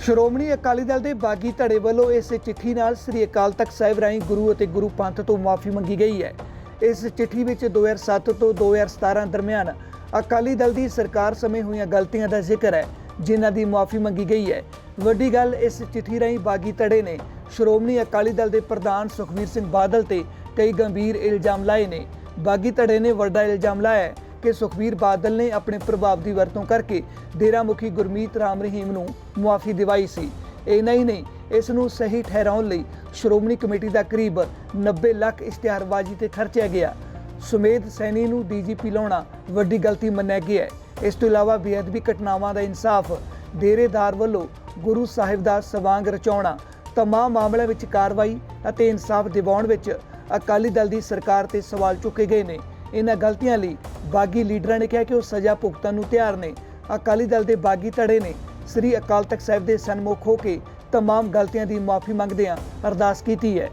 ਸ਼੍ਰੋਮਣੀ ਅਕਾਲੀ ਦਲ ਦੇ ਬਾਗੀ ਧੜੇ ਵੱਲੋਂ ਇਸ ਚਿੱਠੀ ਨਾਲ ਸ੍ਰੀ ਅਕਾਲ ਤਖਤ ਸਾਹਿਬ ਰਾਹੀਂ ਗੁਰੂ ਅਤੇ ਗੁਰੂ ਪੰਥ ਤੋਂ ਮਾਫੀ ਮੰਗੀ ਗਈ ਹੈ। ਇਸ ਚਿੱਠੀ ਵਿੱਚ 2007 ਤੋਂ 2017 ਦਰਮਿਆਨ ਅਕਾਲੀ ਦਲ ਦੀ ਸਰਕਾਰ ਸਮੇਂ ਹੋਈਆਂ ਗਲਤੀਆਂ ਦਾ ਜ਼ਿਕਰ ਹੈ, ਜਿਨ੍ਹਾਂ ਦੀ ਮਾਫੀ ਮੰਗੀ ਗਈ ਹੈ। ਵੱਡੀ ਗੱਲ ਇਸ ਚਿੱਠੀ ਰਾਹੀਂ ਬਾਗੀ ਧੜੇ ਨੇ ਸ਼੍ਰੋਮਣੀ ਅਕਾਲੀ ਦਲ ਦੇ ਪ੍ਰਧਾਨ ਸੁਖਬੀਰ ਸਿੰਘ ਬਾਦਲ ਤੇ ਕਈ ਗੰਭੀਰ ਇਲਜ਼ਾਮ ਲਾਏ ਨੇ। ਬਾਗੀ ਧੜੇ ਨੇ ਵੱਡਾ ਇਲਜ਼ਾਮ ਲਾਇਆ ਕਿ ਸੁਖਬੀਰ ਬਾਦਲ ਨੇ ਆਪਣੇ ਪ੍ਰਭਾਵ ਦੀ ਵਰਤੋਂ ਕਰਕੇ ਡੇਰਾ ਮੁਖੀ ਗੁਰਮੀਤ ਰਾਮ ਰਹੀਮ ਨੂੰ ਮੁਆਫੀ ਦਿਵਾਈ ਸੀ। ਇੰਨਾ ਹੀ ਨਹੀਂ, ਇਸ ਨੂੰ ਸਹੀ ਠਹਿਰਾਉਣ ਲਈ ਸ਼੍ਰੋਮਣੀ ਕਮੇਟੀ ਦਾ ਕਰੀਬ 90 ਲੱਖ ਇਸ਼ਤਿਹਾਰਬਾਜ਼ੀ ਤੇ ਖਰਚਿਆ ਗਿਆ। ਸੁਮੇਧ ਸੈਣੀ ਨੂੰ ਡੀਜੀਪੀ ਲਾਉਣਾ ਵੱਡੀ ਗਲਤੀ ਮੰਨਿਆ ਗਿਆ ਇਸ ਤੋਂ ਇਲਾਵਾ ਬੇਅਦਬੀ ਘਟਨਾਵਾਂ ਦਾ ਇਨਸਾਫ ਡੇਰੇਦਾਰ ਵੱਲੋਂ ਗੁਰੂ ਸਾਹਿਬ ਦਾ ਸਵਾਂਗ ਰਚਾਉਣਾ, ਤਮਾਮ ਮਾਮਲਿਆਂ ਵਿੱਚ ਕਾਰਵਾਈ ਅਤੇ ਇਨਸਾਫ ਦਿਵਾਉਣ ਵਿੱਚ ਅਕਾਲੀ ਦਲ ਦੀ ਸਰਕਾਰ ਤੇ ਸਵਾਲ ਚੁੱਕੇ ਗਏ ਨੇ। ਇਹਨਾਂ ਗਲਤੀਆਂ ਲਈ ਬਾਗੀ ਲੀਡਰਾਂ ਨੇ ਕਿਹਾ ਕਿ ਉਹ ਸਜ਼ਾ ਭੁਗਤਣ ਨੂੰ ਤਿਆਰ ਨੇ। ਅਕਾਲੀ ਦਲ ਦੇ ਬਾਗੀ ਧੜੇ ਨੇ। ਸ੍ਰੀ ਅਕਾਲ ਤਖਤ ਸਾਹਿਬ ਦੇ ਸਨਮੁਖ ਹੋ ਕੇ ਤਮਾਮ ਗਲਤੀਆਂ ਦੀ ਮਾਫੀ ਮੰਗਦਿਆਂ ਅਰਦਾਸ ਕੀਤੀ ਹੈ।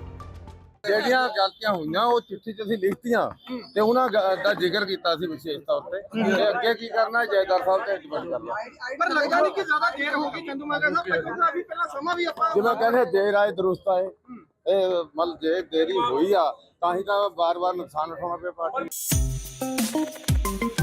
ਜਿਹੜੀਆਂ ਗਲਤੀਆਂ ਹੋਈਆਂ ਉਹ ਚਿੱਠੀ 'ਚ ਅਸੀਂ ਲਿਖਤੀਆਂ ਤੇ ਉਹਨਾਂ ਗ- ਦਾ ਜ਼ਿਕਰ ਕੀਤਾ ਸੀ ਵਿਸ਼ੇਸ਼ ਤੌਰ ਤੇ। ਤੇ ਅੱਗੇ ਕੀ ਕਰਨਾ ਹੈ ਜੈਦਾਰ ਸਾਹਿਬ ਤੇ ਇੰਪਲੀਮੈਂਟ ਕਰਨਾ ਪਰ ਲੱਗਦਾ ਨਹੀਂ ਕਿ ਜ਼ਿਆਦਾ ਦੇਰ ਹੋ ਗਈ ਚੰਦੂ ਮਾਜਰਾ ਸਾਹਿਬ ਪਹਿਲਾਂ ਵੀ ਪਹਿਲਾਂ ਸਮਾਂ ਵੀ ਆਪਾਂ ਜਿਵੇਂ ਕਹਿੰਦੇ ਦੇਰ ਆਏ ਦਰੁਸਤ ਆਏ। ਇਹ ਮਤਲਬ ਜੇ ਦੇਰੀ ਹੋਈ ਆ ਤਾਂ ਹੀ ਤਾਂ ਵਾਰ-ਵਾਰ ਨੁਕਸਾਨ ਉਠਾਉਣਾ ਪਿਆ ਪਾਰਟੀ ਨੂੰ। Thank you.